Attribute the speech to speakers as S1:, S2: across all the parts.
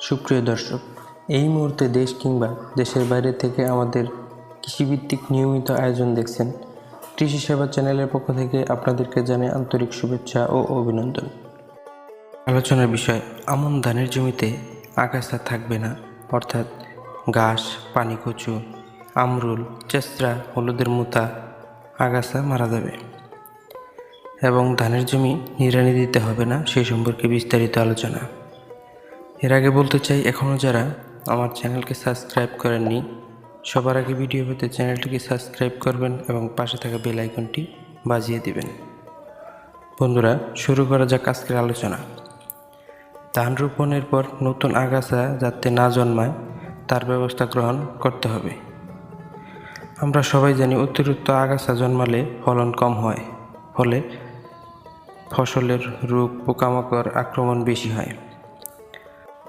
S1: সুপ্রিয় দর্শক, এই মুহূর্তে দেশ কিংবা দেশের বাইরে থেকে আমাদের কৃষিভিত্তিক নিয়মিত আয়োজন দেখছেন কৃষি সেবা চ্যানেলের পক্ষ থেকে আপনাদেরকে জানে আন্তরিক শুভেচ্ছা ও অভিনন্দন। আলোচনার বিষয়, আমন ধানের জমিতে আগাছা থাকবে না, অর্থাৎ ঘাস, পানিকচু, আমরুল চেস্রা হলুদের মুতা, আগাছা মারা যাবে। এবং ধানের জমি নিড়ানি দিতে হবে না সেই সম্পর্কে বিস্তারিত আলোচনা। এর আগে বলতে চাই এখনও যারা আমার চ্যানেলকে সাবস্ক্রাইব করেননি, সবার আগে ভিডিও পেতে চ্যানেলটিকে সাবস্ক্রাইব করবেন এবং পাশে থাকা বেল আইকনটি বাজিয়ে দিবেন। বন্ধুরা, শুরু করা যাক আজকের আলোচনা। ধান রোপণের পর নতুন আগাছা যাতে না জন্মায়, তার ব্যবস্থা গ্রহণ করতে হবে। আমরা সবাই জানি অতিরিক্ত আগাছা জন্মালে ফলন কম হয়, ফলে ফসলের রোগ পোকামাকড় আক্রমণ বেশি হয়।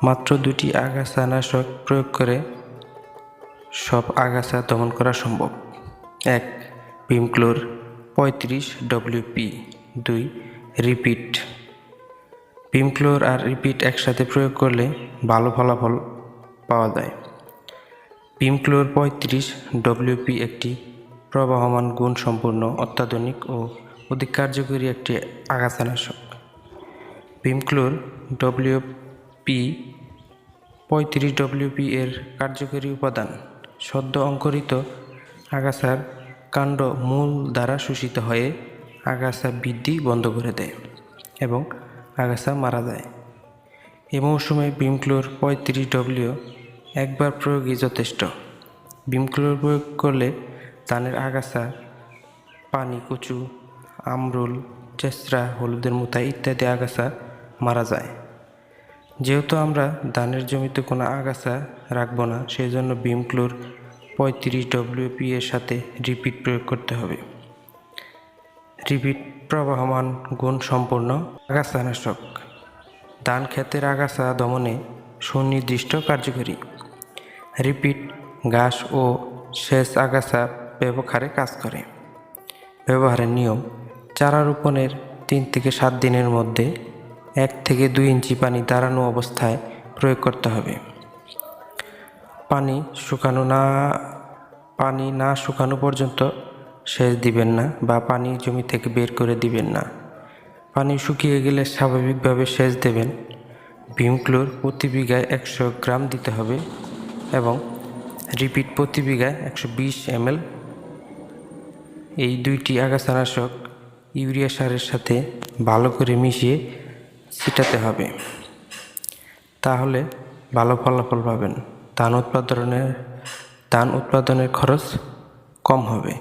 S1: মাত্র দুটি আগাছা নাশক প্রয়োগ করে সব আগাছা দমন করা সম্ভব। এক পিমক্লোর পঁয়ত্রিশ ডব্লিউপি দুই, রিপিট। পিমক্লোর আর রিপিট একসাথে প্রয়োগ করলে ভালো ফলাফল পাওয়া যায়। পিমক্লোর পঁয়ত্রিশ ডব্লিউপি একটি প্রবাহমান গুণ সম্পূর্ণ, অত্যাধুনিক ও অধিক কার্যকরী একটি আগাছানাশক পিমক্লোর ডব্লিউপি পঁয়ত্রিশ ডব্লিউপি এর কার্যকরী উপাদান সদ্য অঙ্কুরিত আগাছার কাণ্ড মূল দ্বারা শোষিত হয়ে আগাছা বৃদ্ধি বন্ধ করে দেয় এবং আগাছা মারা যায়। এ মৌসুমে বিমক্লোর পঁয়ত্রিশ ডব্লিউ একবার প্রয়োগই যথেষ্ট। বিমক্লোর প্রয়োগ করলে ধানের আগাছা, পানি, কচু, আমরুল চেস্রা হলুদের মুতা ইত্যাদি আগাছা মারা যায়। যেহেতু আমরা ধানের জমিতে কোনো আগাছা রাখব না সেই জন্য বিমক্লোর পঁয়ত্রিশ ডব্লিউপি এর সাথে রিপিট প্রয়োগ করতে হবে। রিপিট প্রবাহমান গুণ সম্পন্ন আগাছানাশক। ধান ক্ষেতের আগাছা দমনে সুনির্দিষ্ট কার্যকরী। রিপিট ঘাস ও শেষ আগাছা ব্যবহারে কাজ করে। ব্যবহারের নিয়ম চারা রোপণের তিন থেকে সাত দিনের মধ্যে এক থেকে দুই ইঞ্চি পানি দাঁড়ানো অবস্থায় প্রয়োগ করতে হবে। পানি শুকানো না, পানি না শুকানো পর্যন্ত সেচ দিবেন না বা পানি জমি থেকে বের করে দিবেন না। পানি শুকিয়ে গেলে স্বাভাবিকভাবে সেচ দেবেন। ভীমক্লোর প্রতি বিঘায় একশো গ্রাম দিতে হবে এবং রিপিট প্রতি বিঘায় একশো বিশ এমএল। এই দুইটি আগাছানাশক ইউরিয়া সারের সাথে ভালো করে মিশিয়ে ছিটাতে হবে। তাহলে ভালো ফলাফল পাবেন। ধান উৎপাদনের ধান উৎপাদনের খরচ কম হবে।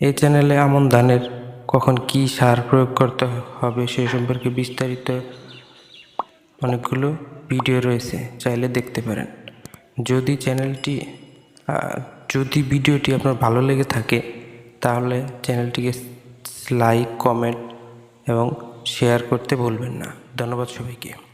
S1: এই চ্যানেলে আমন ধানের কখন কি সার প্রয়োগ করতে হবে সেই সম্পর্কে বিস্তারিত অনেকগুলো ভিডিও রয়েছে, চাইলে দেখতে পারেন। যদি চ্যানেলটি যদি ভিডিওটি আপনার ভালো লেগে থাকে, তাহলে চ্যানেলটিকে লাইক, কমেন্ট এবং শেয়ার করতে ভুলবেন না। ধন্যবাদ সবাইকে।